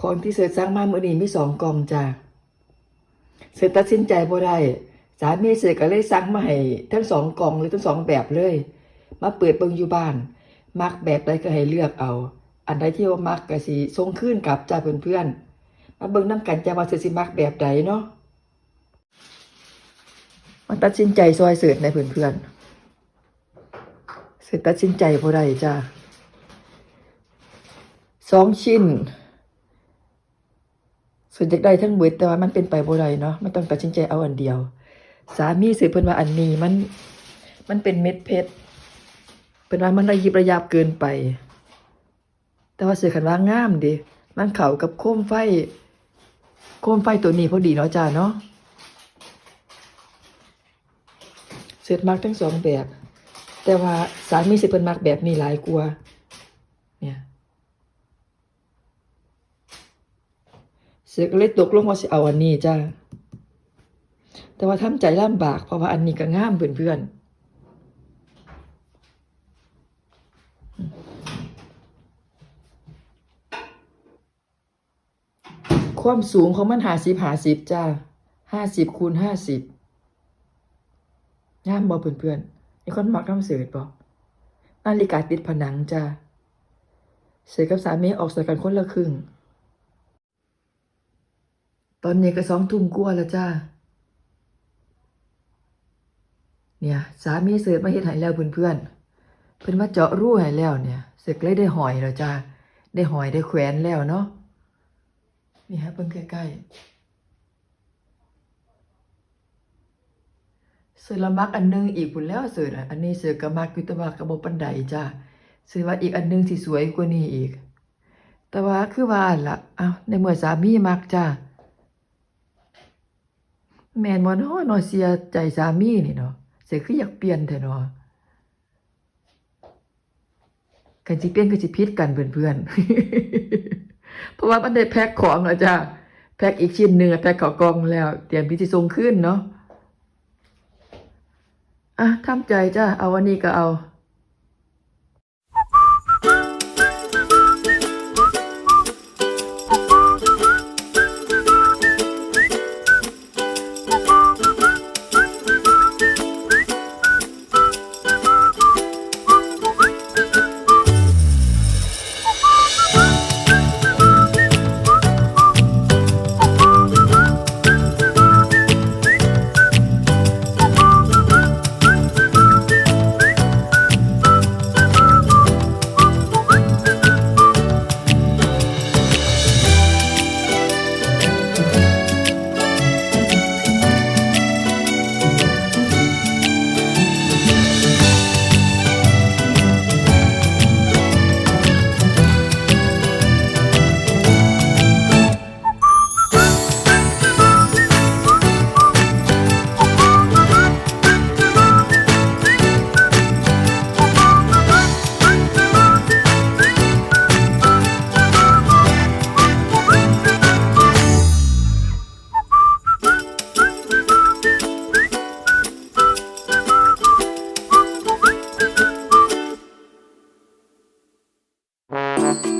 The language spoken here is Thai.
ของที่เสิร์ชสั่งมามื้อนี้มีสองกล่องจ้าเสิร์ชตัดสินใจบ่ได้สามีเสิร์ชก็เลยสั่งมาให้ทั้งสองกล่องเลยทั้งสองแบบเลย มาเปิดเบิ่งอยู่บ้าน มักแบบใดก็ให้เลือกเอา อันใดที่ว่ามักก็สิส่งคืนกลับจ้าเพื่อนๆมาเบิ่งนํกันจ้าว่าเสิร์ชสิมักแบบใดเนาะมาตัดสินใจซอยเสิร์ชในเพื่อนๆเสิร์ชตัดสินใจบ่ได้จ้า สองชิ้นส่วนจากได้ทั้งเบิดแต่ว่ามันเป็นไปบ่ได้เนาะมันต้องตัดสินใจเอาอันเดียว สามีสิเพิ่นว่าอันนี้มัน มันเป็นเม็ดเพชรเพิ่นว่ามันระยิบระยับเกินไป แต่ว่าเสือคันว่างามดิมันเข้ากับโคมไฟ โคมไฟตัวนี้พอดีเนาะจ้าเนาะเสร็จมักทั้งสองแบบ แต่ว่าสามีสิเพิ่นมักแบบนี้หลายกว่าเนี่ย เสือก็เลยตกลงว่าสิเอาอันนี้จ้าแต่ว่าทำใจลำบาก เพราะว่าอันนี้ก็ง่ามเพื่อนๆ ความสูงของมันหาสิบหาสิบจ้าห้าสิบคูณห้าสิบง่ามบอเพื่อนๆมีคนมักน้ำเสือบอกนาฬิกาติดผนังจ้าเสือกับสามีออกใส่กันคนละครึ่ง ตอนนี้ก็สองทุ่มกว่าแล้วจ้า เนี่ย สามีเสิร์ฟมาเฮ็ดให้แล้วเพื่อนๆเพิ่นมาเจาะรูให้แล้วเนี่ยเสร็จเลยได้หอยแล้วจ้า ได้หอยได้แขวนแล้วเนาะ นี่ฮะเพิ่งใกล้ๆเสือละมักอันหนึงอีกพุ่นแล้วเสือะอันนี้เสือก็มักอยู่แต่ว่าก็บ่ปานใดจ้าเสือว่าอีกอันหนึงสิสวยกว่านี้อีก แต่ว่าคือว่าล่ะอ้าวในเมื่อสามีมักจ้า แม่นบ่เนาะนาะเสียใจสามีนี่เนาะเสียคืออยากเปลี่ยนแท้เนาะกันสิเปลี่ยนก็สิผิดกันเพื่อนๆ เพราะว่ามันได้แพ็คของแล้วจ้าแพ็คอีกชิ้นหนึ่งแพ็คข้ากล่องแล้ว เตรียมพิธีส่งคืนเนาะอะทำใจจ้าเอาวันนี้ก็เอา Música